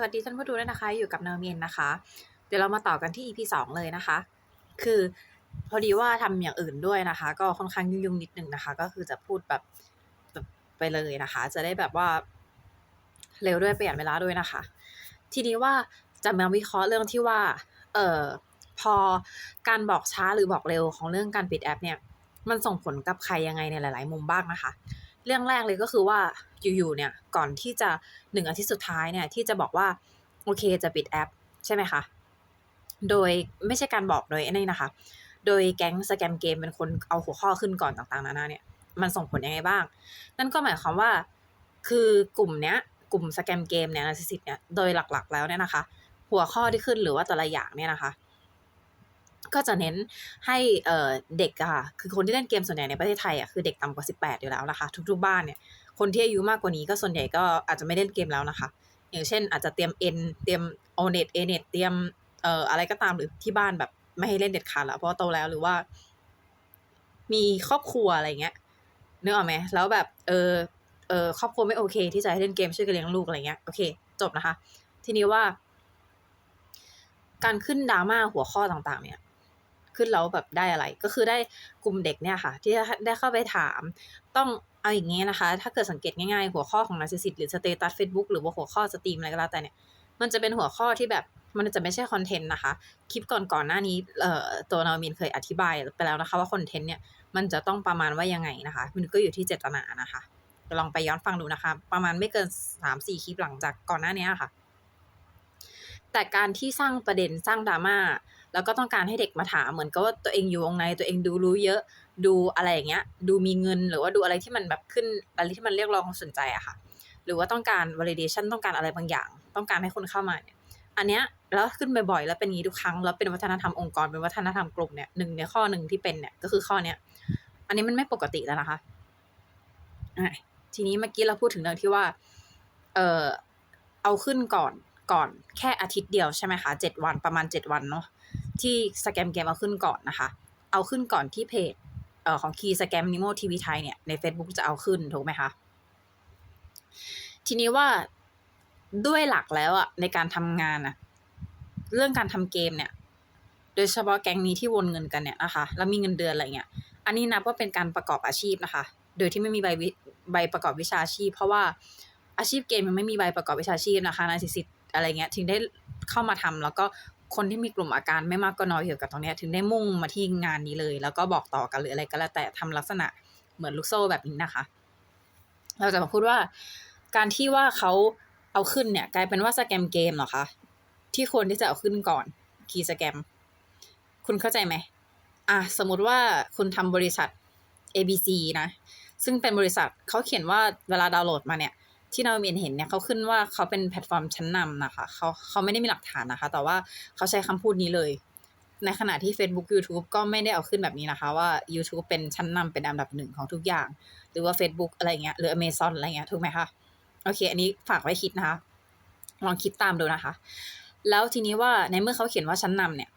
สวัสดีท่านผู้ดูด้วยนะคะ อยู่กับเนอร์เมียนนะคะ เดี๋ยวเรามาต่อกันที่ EP สองเลยนะคะ คือพอดีว่าทำอย่างอื่นด้วยนะคะ ก็ค่อนข้างยุ่งๆนิดนึงนะคะ ก็คือจะพูดแบบแบบไปเลยนะคะ จะได้แบบว่า เร็วด้วยประหยัดเวลาด้วยนะคะ ทีนี้ว่าจะมาวิเคราะห์เรื่องที่ว่า เอ่อพอการบอกช้าหรือบอกเร็วของเรื่องการปิดแอปเนี่ย มันส่งผลกับใครยังไงในหลาย ๆ มุมบ้างนะคะ เรื่องแรกเลยก็คือว่าอยู่ๆเนี่ยก่อนที่จะหนึ่งอาทิตย์สุดท้ายเนี่ยที่จะบอกว่าโอเคจะปิดแอปใช่ไหมคะโดยไม่ใช่การบอกโดยนี่นะคะ โดยแก๊งสแกมเกมเป็นคนเอาหัวข้อขึ้นก่อนต่างๆนานาเนี่ยมันส่งผลยังไงบ้าง นั่นก็หมายความว่าคือกลุ่มเนี้ยกลุ่มสแกมเกมเนี่ยนาซิสิตเนี่ยโดยหลักๆ แล้วเนี่ยนะคะ หัวข้อที่ขึ้นหรือว่าแต่ละอย่างเนี่ยนะคะ ก็จะเน้นให้เด็กอะค่ะคือคนที่เล่นเกมส่วนใหญ่ในประเทศไทยอะคือเด็กต่ำกว่า 18 อยู่แล้วนะคะ ทุกๆบ้านเนี่ยคนที่อายุมากกว่านี้ก็ส่วนใหญ่ก็อาจจะไม่เล่นเกมแล้วนะคะ อย่างเช่น อาจจะเตรียม N เตรียม o n e t A net เน็ตเตรียมเอ่ออะไรก็ตามหรือที่บ้านแบบไม่ให้เล่นเด็ดขาดแล้วเพราะโตแล้วหรือว่า มีครอบครัวอะไรเงี้ยนึกออกไหมแล้วแบบ เออเออครอบครัวไม่โอเค ที่จะให้เล่นเกมช่วยกันเลี้ยงลูกอะไรเงี้ยโอเค จบนะคะ ทีนี้ว่า การขึ้นดราม่าหัวข้อต่าง ๆ เนี่ย ขึ้นแล้วแบบได้อะไร ก็คือได้กลุ่มเด็กเนี่ยค่ะ ที่ได้เข้าไปถาม ต้องเอาอย่างงี้นะคะ ถ้าเกิดสังเกตง่ายๆ หัวข้อของ Narcissist หรือสเตตัส Facebook หรือว่าหัวข้อสตรีมอะไรก็แล้วแต่เนี่ยมันจะเป็นหัวข้อที่แบบมันจะไม่ใช่คอนเทนต์นะคะ คลิปก่อนๆหน้านี้เอ่อตัวนามินเคยอธิบายไปแล้วนะคะ ว่าคอนเทนต์เนี่ยมันจะต้องประมาณว่ายังไงนะคะ มันก็อยู่ที่เจตนานะคะลองไปย้อนฟังดูนะคะ ประมาณไม่เกินสามสี่คลิปหลังจากก่อนหน้านี้ค่ะ แต่การที่สร้างประเด็นสร้างดราม่า แล้วก็ต้องการให้เด็กมาถามเหมือนกับว่าตัวเองอยู่วงในตัวเองดูรู้เยอะดูอะไรอย่างเงี้ย ดูมีเงินหรือว่าดูอะไรที่มันแบบขึ้นอะไรที่มันเรียกร้องความสนใจอะค่ะ หรือว่าต้องการ validation ต้องการอะไรบางอย่าง ต้องการให้คนเข้ามาเนี่ยอันเนี้ยแล้วขึ้นบ่อยๆแล้วเป็นงี้ทุกครั้งแล้วเป็นวัฒนธรรมองค์กรเป็นวัฒนธรรมกลุ่มเนี่ยหนึ่งในข้อหนึ่งที่เป็นเนี่ยก็คือข้อเนี้ยอันนี้มันไม่ปกติแล้วนะคะอะทีนี้เมื่อกี้เราพูดถึงเรื่องที่ว่า เออเอาขึ้นก่อนก่อนแค่อาทิตย์เดียวใช่ไหมคะเจ็ดวันประมาณเจ็ดวันเนาะ ที่สแกมเกมเอาขึ้นก่อนนะคะ เอาขึ้นก่อนที่เพจเอของคีสแกมนิโมทีวีไทยเนี่ยใน Facebook จะเอาขึ้นถูกไหมคะ ทีนี้ว่าด้วยหลักแล้วอะในการทำงานอะเรื่องการทำเกมเนี่ย โดยเฉพาะแก๊งนี้ที่วนเงินกันเนี่ยนะคะ แล้วมีเงินเดือนอะไรเงี้ย อันนี้นับว่าเป็นการประกอบอาชีพนะคะ โดยที่ไม่มีใบใบประกอบวิชาชีพ เพราะว่าอาชีพเกมมันไม่มีใบประกอบวิชาชีพนะคะนาซิสิตอะไรเงี้ยถึงได้เข้ามาทำแล้วก็ คนที่มีกลุ่มอาการไม่มากก็น้อยเกี่ยวกับตรงนี้ถึงได้มุ่งมาที่งานนี้เลย แล้วก็บอกต่อกันหรืออะไรก็แล้วแต่ทำลักษณะเหมือนลูกโซ่แบบนี้นะคะ เราจะมาพูดว่า การที่ว่าเขาเอาขึ้นเนี่ย กลายเป็นว่าสแกมเกมเหรอคะที่ควรที่จะเอาขึ้นก่อนคีย์สแกม คุณเข้าใจไหมอะสมมติว่าคุณทำบริษัท ABC นะ ซึ่งเป็นบริษัทเขาเขียนว่าเวลาดาวน์โหลดมาเนี่ย ที่เราเมีนเห็นเนี่ยเขาขึ้นว่าเขาเป็นแพลตฟอร์มชั้นนำนะคะเขาเขาไม่ได้มีหลักฐานนะคะ แต่ว่าเขาใช้คำพูดนี้เลย ในขณะที่ Facebook YouTube ก็ไม่ได้เอาขึ้นแบบนี้นะคะ ว่า YouTube เป็นชั้นนำเป็นอันดับหนึ่งของทุกอย่าง หรือว่า Facebook อะไรเงี้ยหรือ Amazon อะไรเงี้ยถูกไหมคะโอเค อันนี้ฝากไว้คิดนะคะ ลองคิดตามดูนะคะ แล้วทีนี้ว่าในเมื่อเขาเขียนว่าชั้นนำเนี่ย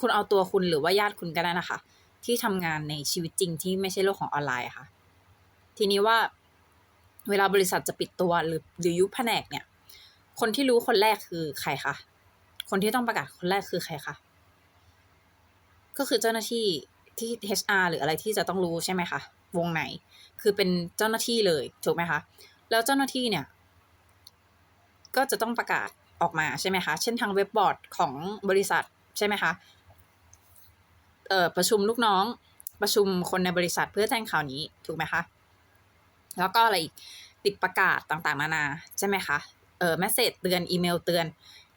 คุณเอาตัวคุณหรือว่าญาติคุณก็ได้นะคะ ที่ทำงานในชีวิตจริงที่ไม่ใช่โลกของออนไลน์ค่ะ ทีนี้ว่า เวลาบริษัทจะปิดตัวหรือหรือยุบแผนกเนี่ย คนที่รู้คนแรกคือใครคะคนที่ต้องประกาศคนแรกคือใครคะก็คือเจ้าหน้าที่ที่ HR หรืออะไรที่จะต้องรู้ใช่ไหมคะวงไหน คือเป็นเจ้าหน้าที่เลยถูกไหมคะแล้วเจ้าหน้าที่เนี่ย ก็จะต้องประกาศออกมาใช่ไหมคะเช่นทางเว็บบอร์ดของบริษัทใช่ไหมคะเอ่อประชุมลูกน้องประชุมคนในบริษัทเพื่อแจ้งข่าวนี้ถูกไหมคะ แล้วก็อะไรอีกติดประกาศต่างๆนานาใช่ไหมคะเออแมสเซจเตือนอีเมลเตือน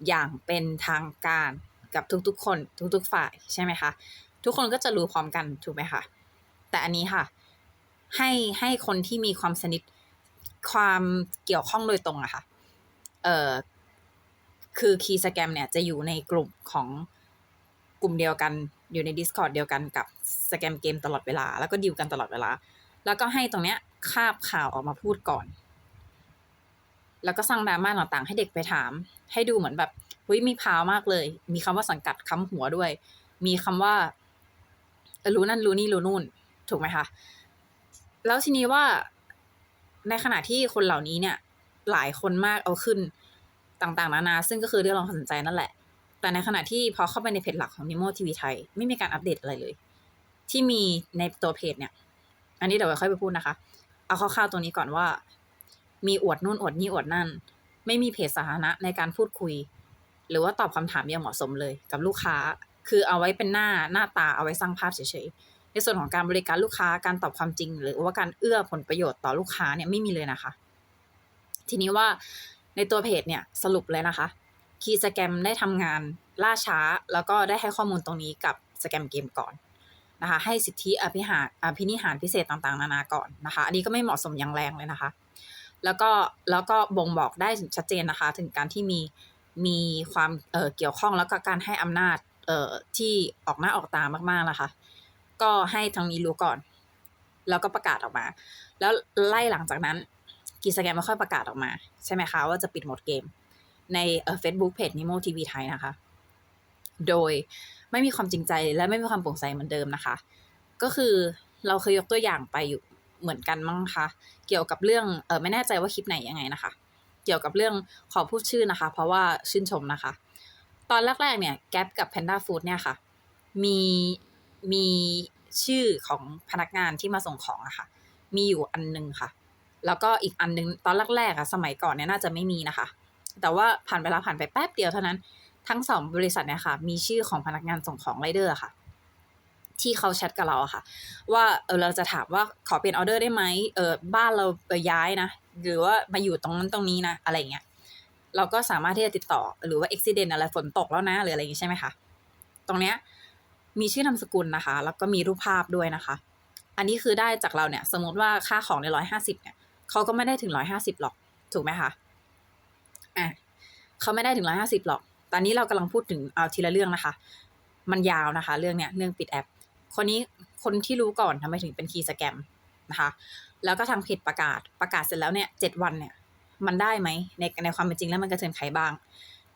อย่างเป็นทางการกับทุกๆ คนทุกๆฝ่ายใช่ไหมคะทุกคนก็จะรู้พร้อมกันถูกไหมคะแต่อันนี้ค่ะให้ให้คนที่มีความสนิทความเกี่ยวข้องโดยตรงอะค่ะเออคือคีย์สแกมเนี่ยจะอยู่ในกลุ่มของกลุ่มเดียวกันอยู่ใน Discord เดียวกันกับสแกมเกมตลอดเวลา แล้วก็ดิวกันตลอดเวลา แล้วก็ให้ตรงเนี้ย คาบข่าวออกมาพูดก่อน แล้วก็สร้างดราม่าต่างๆ ให้เด็กไปถาม ให้ดูเหมือนแบบเฮ้ยมีพาวมากเลย มีคำว่าสังกัดค้ำหัวด้วย มีคำว่า รู้นั่นรู้นี่รู้นู่น ถูกไหมคะ แล้วทีนี้ว่าในขณะที่คนเหล่านี้เนี่ย หลายคนมากเอาขึ้นต่างๆ นานา ซึ่งก็คือเรื่องเราสนใจนั่นแหละ แต่ในขณะที่พอเข้าไปในเพจหลักของ Nemo TV ไทย ไม่มีการอัปเดตอะไรเลย ที่มีในตัวเพจเนี่ย อันนี้เดี๋ยวค่อยไปพูดนะคะ เอาคร่าวๆตรงนี้ก่อนว่า มีอวดนู่นอวดนี่อวดนั่น ไม่มีเพจสาธารณะในการพูดคุย หรือว่าตอบคำถามอย่างเหมาะสมเลยกับลูกค้า คือเอาไว้เป็นหน้าหน้าตาเอาไว้สร้างภาพเฉยๆ ในส่วนของการบริการลูกค้าการตอบความจริง หรือว่าการเอื้อผลประโยชน์ต่อลูกค้าเนี่ยไม่มีเลยนะคะ ทีนี้ว่าในตัวเพจเนี่ยสรุปเลยนะคะคีย์สแกมได้ทำงานล่าช้า แล้วก็ได้ให้ข้อมูลตรงนี้กับสแกมเกมก่อน นะคะให้สิทธิอภิหารอภินิหารพิเศษต่างๆ นานาก่อนนะคะ อันนี้ก็ไม่เหมาะสมอย่างแรงเลยนะคะ แล้วก็แล้วก็บ่งบอกได้ชัดเจนนะคะ ถึงการที่มีมีความเออเกี่ยวข้องแล้วก็การให้อำนาจเออที่ออกหน้าออกตามากๆนะคะ ก็ให้ทางนี้รู้ก่อน แล้วก็ประกาศออกมา แล้วไล่หลังจากนั้นกีสแกมไม่ค่อยประกาศออกมา ใช่ไหมคะ ว่าจะปิดหมดเกม ในเอ่อ Facebook Page Nemo TV ไทยนะคะ โดยไม่มีความจริงใจและไม่มีความโปร่งใสเหมือนเดิมนะคะ ก็คือเราเคยยกตัวอย่างไปอยู่เหมือนกันมั้งคะ เกี่ยวกับเรื่องเออไม่แน่ใจว่าคลิปไหนยังไงนะคะ เกี่ยวกับเรื่องขอพูดชื่อนะคะ เพราะว่าชื่นชมนะคะ ตอนแรกๆเนี่ยแก๊ปกับ Panda Food เนี่ยค่ะ มีมีชื่อของพนักงานที่มาส่งของอะค่ะ มีอยู่อันนึงค่ะ แล้วก็อีกอันนึงตอนแรกๆอะสมัยก่อนเนี่ยน่าจะไม่มีนะคะ แต่ว่าผ่านเวลาผ่านไปแป๊บเดียวเท่านั้น ทั้งสองบริษัทเนี่ยค่ะ มีชื่อของพนักงานส่งของไรเดอร์ค่ะ ที่เขาแชทกับเราค่ะ ว่าเออเราจะถามว่าขอเปลี่ยนออเดอร์ได้ไหมเออบ้านเราเออย้ายนะ หรือว่ามาอยู่ตรงนั้นตรงนี้นะอะไรเงี้ยเราก็สามารถที่จะติดต่อหรือว่าอุบิเหตุอะไรฝนตกแล้วนะหรืออะไรอย่างงี้ใช่ไหมคะตรงเนี้ยมีชื่อนามสกุลนะคะ แล้วก็มีรูปภาพด้วยนะคะ อันนี้คือได้จากเราเนี่ย สมมติว่าค่าของในร้อยห้าสิบเนี่ยเขาก็ไม่ได้ถึงร้อยห้าสิบหรอก ถูกไหมคะอะเขาไม่ได้ถึงร้อยห้าสิบหรอก ตอนนี้เรากำลังพูดถึงเอาทีละเรื่องนะคะ มันยาวนะคะ เรื่องเนี้ยเรื่องปิดแอป คนนี้คนที่รู้ก่อนทำไมถึงเป็นคีย์สแกมนะคะ แล้วก็ทางเพจประกาศประกาศเสร็จแล้วเนี่ยเจ็ดวันเนี่ยมันได้ไหมในในความเป็นจริงแล้วมันกระเทือนใครบ้าง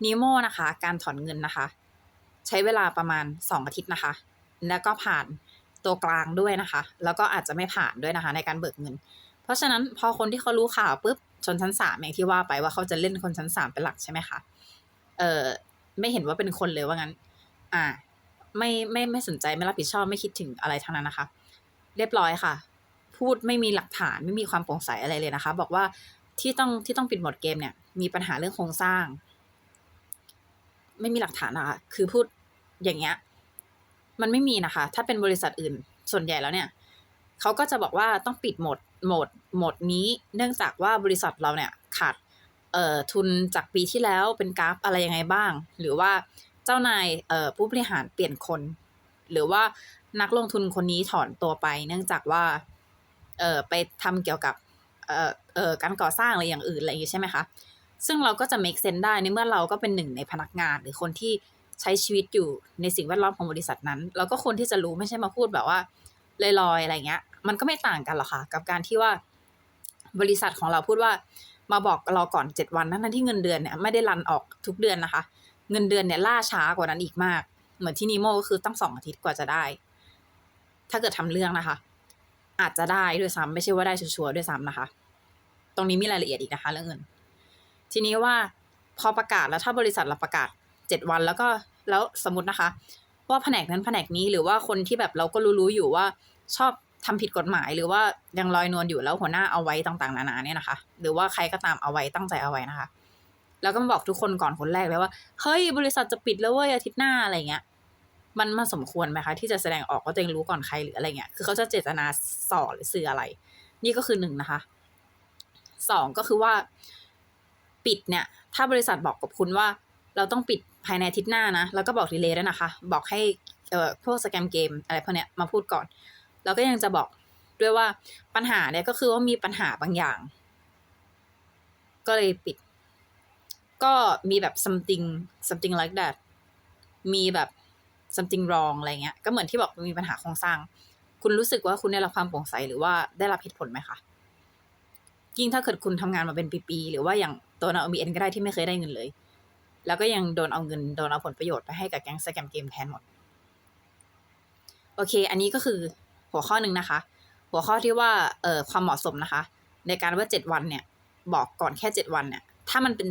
นีโมนะคะ การถอนเงินนะคะ ใช้เวลาประมาณสองอาทิตย์นะคะ แล้วก็ผ่านตัวกลางด้วยนะคะ แล้วก็อาจจะไม่ผ่านด้วยนะคะ ในการเบิกเงิน เพราะฉะนั้นพอคนที่เขารู้ข่าวปุ๊บชนชั้นสามอย่างที่ว่าไปว่าเขาจะเล่นคนชั้นสามเป็นหลักใช่ไหมคะเอ่อ ไม่เห็นว่าเป็นคนเลยว่างั้น อ่า ไม่ไม่ไม่สนใจไม่รับผิดชอบไม่คิดถึงอะไรทั้งนั้นนะคะ เรียบร้อยค่ะ พูดไม่มีหลักฐานไม่มีความโปร่งใสอะไรเลยนะคะ บอกว่าที่ต้องที่ต้องปิดหมดเกมเนี่ย มีปัญหาเรื่องโครงสร้าง ไม่มีหลักฐานนะคะ คือพูดอย่างเงี้ย มันไม่มีนะคะ ถ้าเป็นบริษัทอื่น ส่วนใหญ่แล้วเนี่ยเขาก็จะบอกว่าต้องปิดหมดหมดหมดนี้ เนื่องจากว่าบริษัทเราเนี่ยขาด ทุนจากปีที่แล้วเป็นกราฟอะไรยังไงบ้าง หรือว่าเจ้านายเอ่อผู้บริหารเปลี่ยนคน หรือว่านักลงทุนคนนี้ถอนตัวไป เนื่องจากว่าเอ่อไปทำเกี่ยวกับเอ่อเอ่อการก่อสร้างอะไรอย่างอื่นอะไรอย่างงี้ใช่ไหมคะซึ่งเราก็จะ make sense ได้ในเมื่อเราก็เป็นหนึ่งในพนักงาน หรือคนที่ใช้ชีวิตอยู่ในสิ่งแวดล้อมของบริษัทนั้น เราก็ควรที่จะรู้ไม่ใช่มาพูดแบบว่าลอยๆอะไรเงี้ย มันก็ไม่ต่างกันหรอกค่ะ กับการที่ว่า บริษัทของเราพูดว่ามาบอกเราก่อนเจ็ดวันทั้งที่เงินเดือนเนี่ยไม่ได้รันออกทุกเดือนนะคะ เงินเดือนเนี่ยล่าช้ากว่านั้นอีกมาก เหมือนที่นีโมก็คือตั้งสองอาทิตย์กว่าจะได้ ถ้าเกิดทำเรื่องนะคะ อาจจะได้ด้วยซ้ำไม่ใช่ว่าได้ชัวร์ด้วยซ้ำนะคะ ตรงนี้มีรายละเอียดอีกนะคะเรื่องเงิน ทีนี้ว่าพอประกาศแล้วถ้าบริษัทเราประกาศเจ็ดวันแล้วก็แล้วสมมตินะคะ ว่าแผนกนั้นแผนกนี้หรือว่าคนที่แบบเราก็รู้ๆอยู่ว่าชอบ ทำผิดกฎหมายหรือว่ายังลอยนวลอยู่แล้วหัวหน้าเอาไว้ต่างๆ นานาเนี่ยนะคะ หรือว่าใครก็ตามเอาไว้ตั้งใจเอาไว้นะคะ แล้วก็บอกทุกคนก่อนคนแรกเลยว่าเฮ้ยบริษัทจะปิดแล้วเว้ยอาทิตย์หน้าอะไรเงี้ย มันมันสมควรไหมคะ ที่จะแสดงออกว่าตัวเองรู้ก่อนใครหรืออะไรเงี้ยคือเขาจะเจตนาส่อหรือสื่ออะไร นี่ก็คือหนึ่งนะคะสองก็คือว่า ปิดเนี่ย ถ้าบริษัทบอกกับคุณว่า เราต้องปิดภายในอาทิตย์หน้านะแล้วก็บอกดีเลย์ด้วยนะคะ บอกให้เอ่อพวกสแกมเกมอะไรพวกเนี้ยมาพูดก่อน แล้วก็ยังจะบอกด้วยว่าปัญหาเนี่ยก็คือว่ามีปัญหาบางอย่าง ก็เลยปิด ก็มีแบบ something something like that มีแบบ something wrong อะไรเงี้ย ก็เหมือนที่บอกมีปัญหาโครงสร้าง คุณรู้สึกว่าคุณได้รับความโปร่งใสหรือว่าได้รับเหตุผลไหมคะยิ่งถ้าเกิดคุณทำงานมาเป็นปีๆหรือว่าอย่างตัวนาอมีเอ็นก็ได้ที่ไม่เคยได้เงินเลย แล้วก็ยังโดนเอาเงินโดนเอาผลประโยชน์ไปให้กับแก๊งสแกมเกมแทนหมด โอเค อันนี้ก็คือ หัวข้อหนึ่งนะคะ หัวข้อที่ว่าเอ่อความเหมาะสมนะคะ ในการว่าเจ็ดวันเนี่ย บอกก่อนแค่เจ็ดวันเนี่ย ถ้ามันเป็น